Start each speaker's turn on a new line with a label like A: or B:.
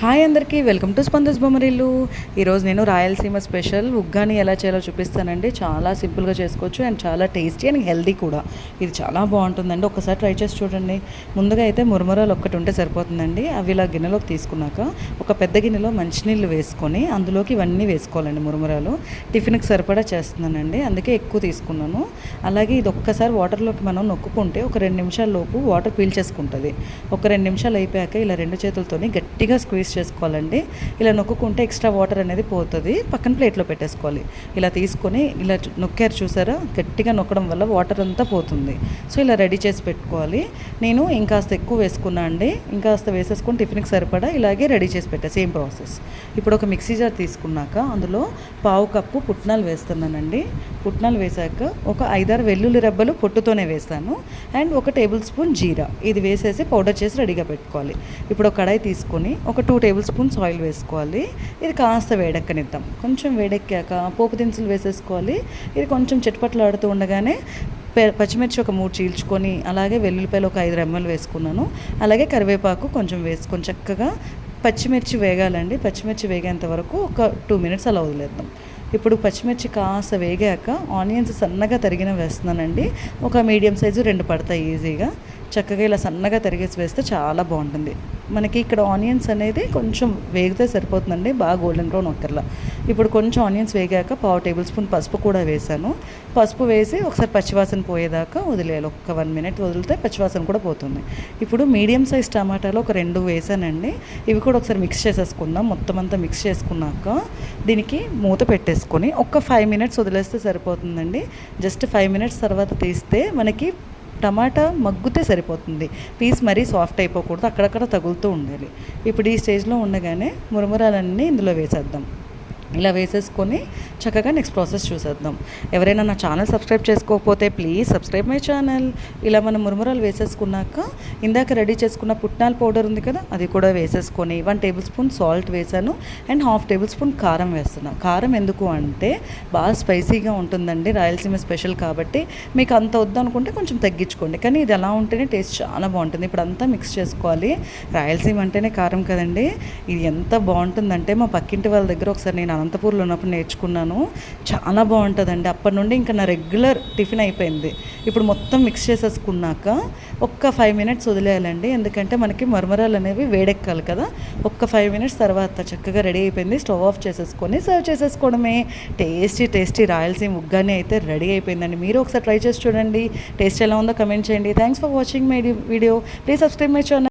A: Hi అందరికీ welcome to స్పందస్ Bommarillu. ఈరోజు నేను రాయలసీమ స్పెషల్ ఉగ్గాని ఎలా చేయాలో చూపిస్తానండి. చాలా సింపుల్గా చేసుకోవచ్చు అండ్ చాలా టేస్టీ అండ్ హెల్దీ కూడా. ఇది చాలా బాగుంటుందండి. ఒకసారి ట్రై చేసి చూడండి. ముందుగా అయితే మురమురాలు ఒక్కటి ఉంటే సరిపోతుందండి. అవి ఇలా గిన్నెలోకి తీసుకున్నాక ఒక పెద్ద గిన్నెలో మంచినీళ్ళు వేసుకొని అందులోకి ఇవన్నీ వేసుకోవాలండి మురమురాలు. టిఫిన్కి సరిపడా చేస్తున్నానండి. అందుకే ఎక్కువ తీసుకున్నాను. అలాగే ఇది ఒక్కసారి వాటర్లోకి మనం నొక్కుకుంటే ఒక రెండు నిమిషాల లోపు వాటర్ పీల్చేసుకుంటుంది ఒక రెండు నిమిషాలు అయిపోయాక ఇలా రెండు చేతులతోని గట్టిగా స్క్వీజ్ చేసుకోవాలండి. ఇలా నొక్కుకుంటే ఎక్స్ట్రా వాటర్ అనేది పోతుంది. పక్కన ప్లేట్లో పెట్టేసుకోవాలి. ఇలా తీసుకొని ఇలా నొక్కారు చూసారా? గట్టిగా నొక్కడం వల్ల వాటర్ అంతా పోతుంది. సో ఇలా రెడీ చేసి పెట్టుకోవాలి. నేను ఇంకాస్త ఎక్కువ వేసుకున్నా అండి. ఇంకాస్త వేసేసుకొని టిఫిన్కి సరిపడా ఇలాగే రెడీ చేసి పెట్టా. Same process. ఇప్పుడు ఒక మిక్సీ జార్ తీసుకున్నాక అందులో పావు కప్పు పుట్నాలు వేస్తున్నానండి. పుట్నాలు వేసాక ఒక ఐదారు వెల్లుల్లి రెబ్బలు పొట్టుతోనే వేస్తాను అండ్ ఒక టేబుల్ స్పూన్ జీరా. ఇది వేసేసి పౌడర్ చేసి రెడీగా పెట్టుకోవాలి. ఇప్పుడు ఒక కడాయి తీసుకొని ఒక టూ టేబుల్ స్పూన్స్ ఆయిల్ వేసుకోవాలి. ఇది కాస్త వేడెక్కనిద్దాం. కొంచెం వేడెక్కాక పోపు దినుసులు వేసేసుకోవాలి. ఇది కొంచెం చిటపట్లాడుతూ ఉండగానే పచ్చిమిర్చి ఒక మూడు చీల్చుకొని అలాగే వెల్లుల్లిపాయలు ఒక ఐదు రెమ్మలు వేసుకున్నాను. అలాగే కరివేపాకు కొంచెం వేసుకొని చక్కగా పచ్చిమిర్చి వేగాలండి. పచ్చిమిర్చి వేగేంత వరకు ఒక టూ మినిట్స్ అలా వదిలేద్దాం. ఇప్పుడు పచ్చిమిర్చి కాస్త వేగాక ఆనియన్స్ సన్నగా తరిగిన వేస్తున్నానండి. ఒక మీడియం సైజు రెండు పడతాయి ఈజీగా. చక్కగా ఇలా సన్నగా తరిగేసి వేస్తే చాలా బాగుంటుంది. మనకి ఇక్కడ ఆనియన్స్ అనేది కొంచెం వేగితే సరిపోతుందండి బాగా గోల్డెన్ బ్రౌన్ ఒక్కర్లా. ఇప్పుడు కొంచెం ఆనియన్స్ వేగాక పావు టేబుల్ స్పూన్ పసుపు కూడా వేసాను. పసుపు వేసి ఒకసారి పచ్చివాసన పోయేదాకా వదిలేయాలి. ఒక్క వన్ మినిట్ వదిలితే పచ్చివాసన కూడా పోతుంది. ఇప్పుడు మీడియం సైజ్ టమాటాలు ఒక రెండు వేసానండి. ఇవి కూడా ఒకసారి మిక్స్ చేసేసుకుందాం. మొత్తం అంతా మిక్స్ చేసుకున్నాక దీనికి మూత పెట్టేసుకొని ఒక ఫైవ్ మినిట్స్ వదిలేస్తే సరిపోతుందండి. జస్ట్ ఫైవ్ మినిట్స్ తర్వాత తీస్తే మనకి టమాటా మగ్గుతే సరిపోతుంది. పీస్ మరీ సాఫ్ట్ అయిపోకూడదు. అక్కడక్కడ తగులుతూ ఉండాలి. ఇప్పుడు ఈ స్టేజ్లో ఉండగానే మురమురాలన్నీ ఇందులో వేసేద్దాం. ఇలా వేసేసుకొని చక్కగా నెక్స్ట్ ప్రాసెస్ చూసేద్దాం. ఎవరైనా నా ఛానల్ సబ్స్క్రైబ్ చేసుకోకపోతే ప్లీజ్ సబ్స్క్రైబ్ మై ఛానల్ ఇలా మనం మురుమురాలు వేసేసుకున్నాక ఇందాక రెడీ చేసుకున్న పుట్నాల పౌడర్ ఉంది కదా అది కూడా వేసేసుకొని వన్ టేబుల్ స్పూన్ సాల్ట్ వేసాను అండ్ హాఫ్ టేబుల్ స్పూన్ కారం వేస్తున్నాను కారం ఎందుకు అంటే బాగా స్పైసీగా ఉంటుందండి రాయలసీమ స్పెషల్ కాబట్టి. మీకు అంత వద్దు అనుకుంటే కొంచెం తగ్గించుకోండి. కానీ ఇది ఎలా ఉంటేనే టేస్ట్ చాలా బాగుంటుంది. ఇప్పుడు అంతా మిక్స్ చేసుకోవాలి. రాయలసీమ అంటేనే కారం కదండి. ఇది ఎంత బాగుంటుందంటే మా పక్కింటి వాళ్ళ దగ్గర ఒకసారి నేను అనంతపూర్లో ఉన్నప్పుడు నేర్చుకున్నాను. చాలా బాగుంటుందండి. అప్పటి నుండి ఇంకా నా రెగ్యులర్ టిఫిన్ అయిపోయింది. ఇప్పుడు మొత్తం మిక్స్ చేసేసుకున్నాక ఒక్క ఫైవ్ మినిట్స్ వదిలేయాలండి. ఎందుకంటే మనకి మరమరాలు అనేవి వేడెక్కాలి కదా. ఒక్క ఫైవ్ మినిట్స్ తర్వాత చక్కగా రెడీ అయిపోయింది. స్టవ్ ఆఫ్ చేసేసుకొని సర్వ్ చేసేసుకోవడమే. టేస్టీ టేస్టీ రాయలసీమ ఉగ్గాని అయితే రెడీ అయిపోయిందండి. మీరు ఒకసారి ట్రై చేసి చూడండి. టేస్ట్ ఎలా ఉందో కమెంట్ చేయండి. Thanks for watching my video please subscribe my channel